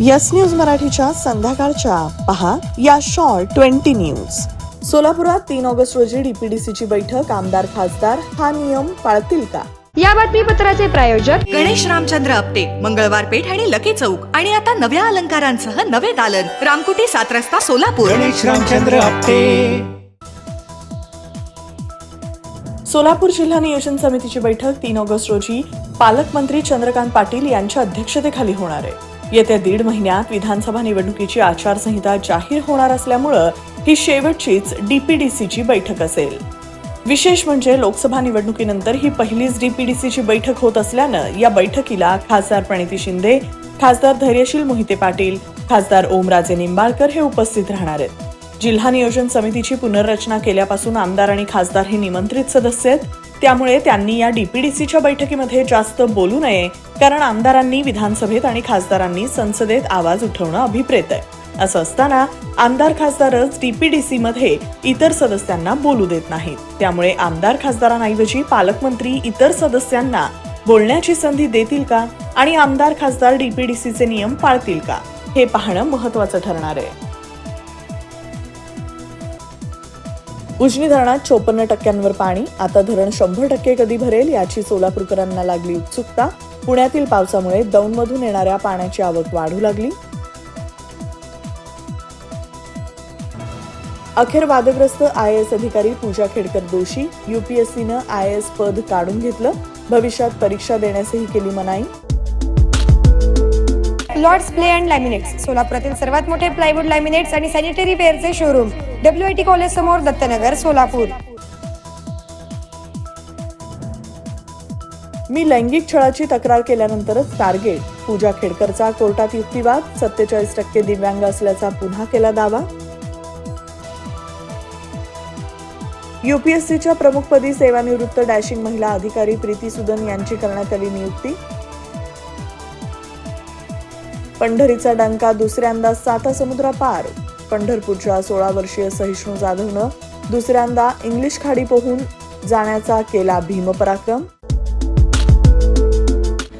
Yes news मराठीच्या संध्याकाळच्या. पहा या शॉर्ट ट्वेंटी न्यूज सोलापुरात तीन ऑगस्ट रोजी डीपीडीसीची बैठक. आमदार खासदार हा नियम पाळतील का? या बातमीपत्राचे प्रायोजक गणेश रामचंद्र आपटे मंगळवार पेठ आणि लकी चौक. आणि आता नव्या अलंकारांसह नवे दालन. रामकुटी सात रस्ता सोलापूर. गणेश रामचंद्र आपटे. सोलापूर जिल्हा नियोजन समितीची बैठक तीन ऑगस्ट रोजी. पालकमंत्री चंद्रकांत पाटील यांच्या अध्यक्षतेखाली होणार आहे. येत्या दीड महिन्यात विधानसभा निवडणुकीची आचारसंहिता जाहीर होणार असल्यामुळं ही शेवटचीच डीपीडीसीची बैठक असेल. विशेष म्हणजे लोकसभा निवडणुकीनंतर ही पहिलीच डीपीडीसीची बैठक होत असल्यानं या बैठकीला खासदार प्रणिती शिंदे खासदार धैर्यशील मोहिते पाटील खासदार ओमराजे निंबाळकर हे उपस्थित राहणार आहेत. जिल्हा नियोजन समितीची पुनर्रचना केल्यापासून आमदार आणि खासदार हे निमंत्रित सदस्य आहेत. त्यामुळे त्यांनी या डीपीडीसीच्या बैठकीमध्ये जास्त बोलू नये कारण आमदारांनी विधानसभेत आणि खासदारांनी संसदेत आवाज उठवणं अभिप्रेत आहे. असं असताना आमदार खासदारच डीपीडीसी मध्ये इतर सदस्यांना बोलू देत नाहीत. त्यामुळे आमदार खासदारांऐवजी पालकमंत्री इतर सदस्यांना बोलण्याची संधी देतील का? आणि आमदार खासदार डीपीडीसीचे नियम पाळतील का? हे पाहणं महत्वाचं ठरणार आहे. उजनी धरणात चोपन्न टक्क्यांवर पाणी आता धरण शंभर टक्के कधी भरेल याची सोलापूरकरांना लागली उत्सुकता. पुण्यातील पावसामुळे दौंडमधून येणाऱ्या पाण्याची आवक वाढू लागली. अखेर वादग्रस्त आय एस अधिकारी पूजा खेडकर दोषी युपीएससीनं आय एस पद काढून घेतलं. भविष्यात परीक्षा देण्यासही केली मनाई. लॉर्ड्स प्ले अँड लॅमिनेट्स सोलापुरातील सर्वात मोठे प्लायवूड लॅमिनेट्स आणि sanitary वेअरचे showroom W I T college समोर दत्तनगर सोलापूर. मी लैंगिक छळाची तक्रार केल्यानंतरच टार्गेट. पूजा खेडकरचा कोर्टात युक्तिवाद सत्तेचाळीस टक्के दिव्यांग असल्याचा पुन्हा केला दावा. युपीएससीच्या प्रमुखपदी सेवानिवृत्त डॅशिंग महिला अधिकारी प्रीती सुदन यांची करण्यात आली नियुक्ती. पंढरीचा डंका दुसऱ्यांदा साता समुद्रा पार. पंढरपूरच्या सोळा वर्षीय सहिष्णू जाधवनं दुसऱ्यांदा इंग्लिश खाडी पोहून जाण्याचा केला भीमपराक्रम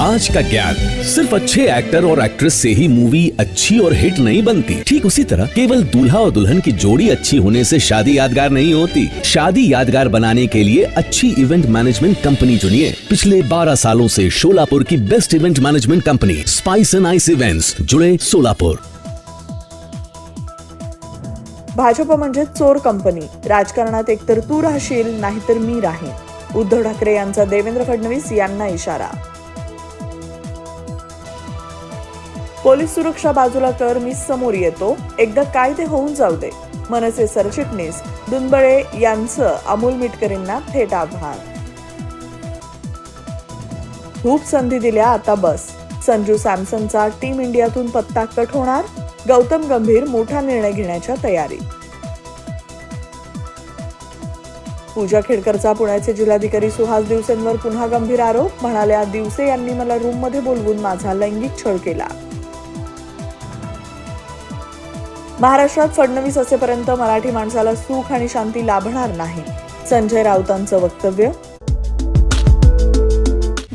आज का ज्ञान सिर्फ़ अच्छे एक्टर और एक्ट्रेस से ही मूवी अच्छी और हिट नहीं बनती। ठीक उसी तरह केवल दूल्हा और दुल्हन की जोड़ी अच्छी होने से शादी यादगार नहीं होती। शादी यादगार बनाने के लिए अच्छी इवेंट मैनेजमेंट कंपनी चुनिए। पिछले 12 सालों से शोलापुर की best event management company spice and ice events जुड़े सोलापुर भाजप म्हणजे चोर कंपनी। राजकारणात एकतर तू राहशील, नाहीतर मी राहीन. उद्धव ठाकरे यांचा देवेंद्र फडणवीस यांना इशारा. पोलीस सुरक्षा बाजूला कर मी समोर येतो. एकदा काय ते होऊन जाऊ दे. मनसे सरचिटणीस दुनबळे यांचं अमोल मिटकरींना थेट आव्हान. खूप संधी दिल्या आता बस. संजू सॅमसनचा टीम इंडियातून पत्ता कट होणार? गौतम गंभीर मोठा निर्णय घेण्याच्या तयारीत पूजा खेडकरचा पुण्याचे जिल्हाधिकारी सुहास दिवसेंवर पुन्हा गंभीर आरोप म्हणाल्या दिवसे यांनी मला रूममध्ये बोलवून माझा लैंगिक छळ केला. महाराष्ट्रात फडणवीस असेपर्यंत मराठी माणसाला सुख आणि शांती लाभणार नाही. संजय राऊतांचं वक्तव्य?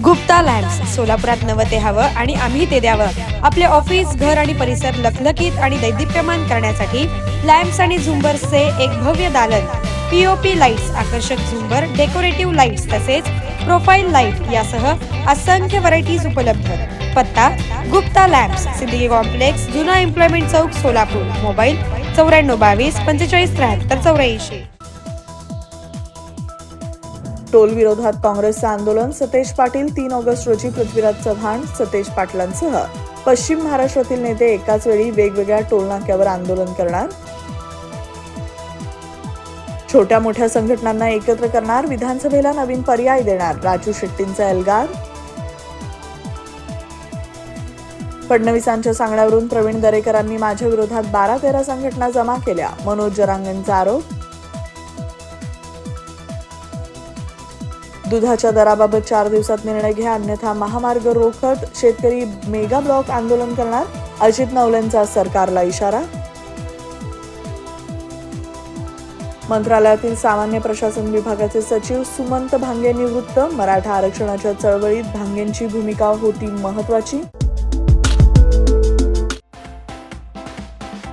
गुप्ता लॅम्प्स सोलापुरात नवं ते हवं आणि आम्ही ते द्यावं. आपले ऑफिस घर आणि परिसर लखलखीत आणि दैदिप्यमान करण्यासाठी लॅम्प्स आणि झुंबर्सचे एक भव्य दालन. पीओपी लाईट्स आकर्षक झुंबर डेकोरेटिव्ह लाईट्स तसेच प्रोफाईल लाइट यासह असंख्य व्हरायटीज उपलब्ध. पत्ता गुप्ता लॅब्स सिद्दीकी कॉम्प्लेक्स जुना एम्प्लॉयमेंट चौक सोलापूर. मोबाईल चौऱ्याण्णव बावीस पंचेचाळीस त्र्याहत्तर चौऱ्याऐंशी. टोल विरोधात काँग्रेसचं आंदोलन सतेज पाटील तीन ऑगस्ट रोजी पृथ्वीराज चव्हाण सतेज पाटलांसह. पश्चिम महाराष्ट्रातील नेते एकाच वेळी वेगवेगळ्या टोल नाक्यावर आंदोलन करणार. छोट्या मोठ्या संघटनांना एकत्र करणार विधानसभेला नवीन पर्याय देणार राजू शेट्टींचा एल्गार. फडणवीसांच्या सांगण्यावरून प्रवीण दरेकरांनी माझ्या विरोधात बारा तेरा संघटना जमा केल्या. मनोज जरांगेंचा आरोप? दुधाच्या दराबाबत चार दिवसात निर्णय घ्या अन्यथा महामार्ग रोखत शेतकरी मेगा ब्लॉक आंदोलन करणार? अजित नवलेंचा सरकारला इशारा? मंत्रालयातील सामान्य प्रशासन विभागाचे सचिव सुमंत भांगे निवृत्त मराठा आरक्षणाच्या चळवळीत भांगेंची भूमिका होती महत्वाची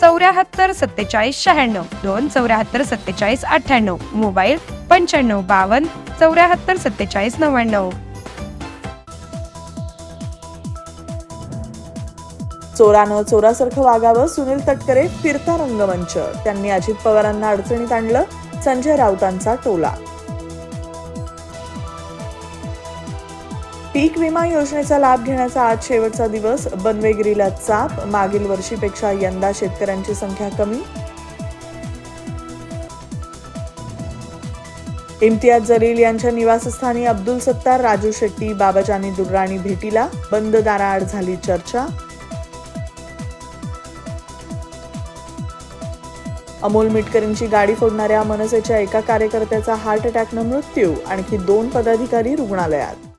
चौऱ्याहत्तर सत्तेचाळीस शहाण्णव. दोन चौऱ्याहत्तर सत्तेचाळीस अठ्ठ्याण्णव. मोबाईल पंच्याण्णव बावन्न चौऱ्याहत्तर सत्तेचाळीस नव्याण्णव. चोरानं चोरासारखं वागावं सुनील तटकरे फिरता रंगमंच. त्यांनी अजित पवारांना अडचणीत आणलं संजय राऊतांचा टोला. पीक विमा योजनेचा लाभ घेण्याचा आज शेवटचा दिवस. बनवेगिरीला चाप. मागील वर्षीपेक्षा यंदा शेतकऱ्यांची संख्या कमी. इम्तियाज जलील यांच्या निवासस्थानी अब्दुल सत्तार राजू शेट्टी बाबाजानी दुर्राणी भेटीला. बंद दाराआड झाली चर्चा. अमोल मिटकरींची गाडी फोडणाऱ्या मनसेच्या एका कार्यकर्त्याचा हार्ट अटॅकनं मृत्यू. आणखी दोन पदाधिकारी रुग्णालयात.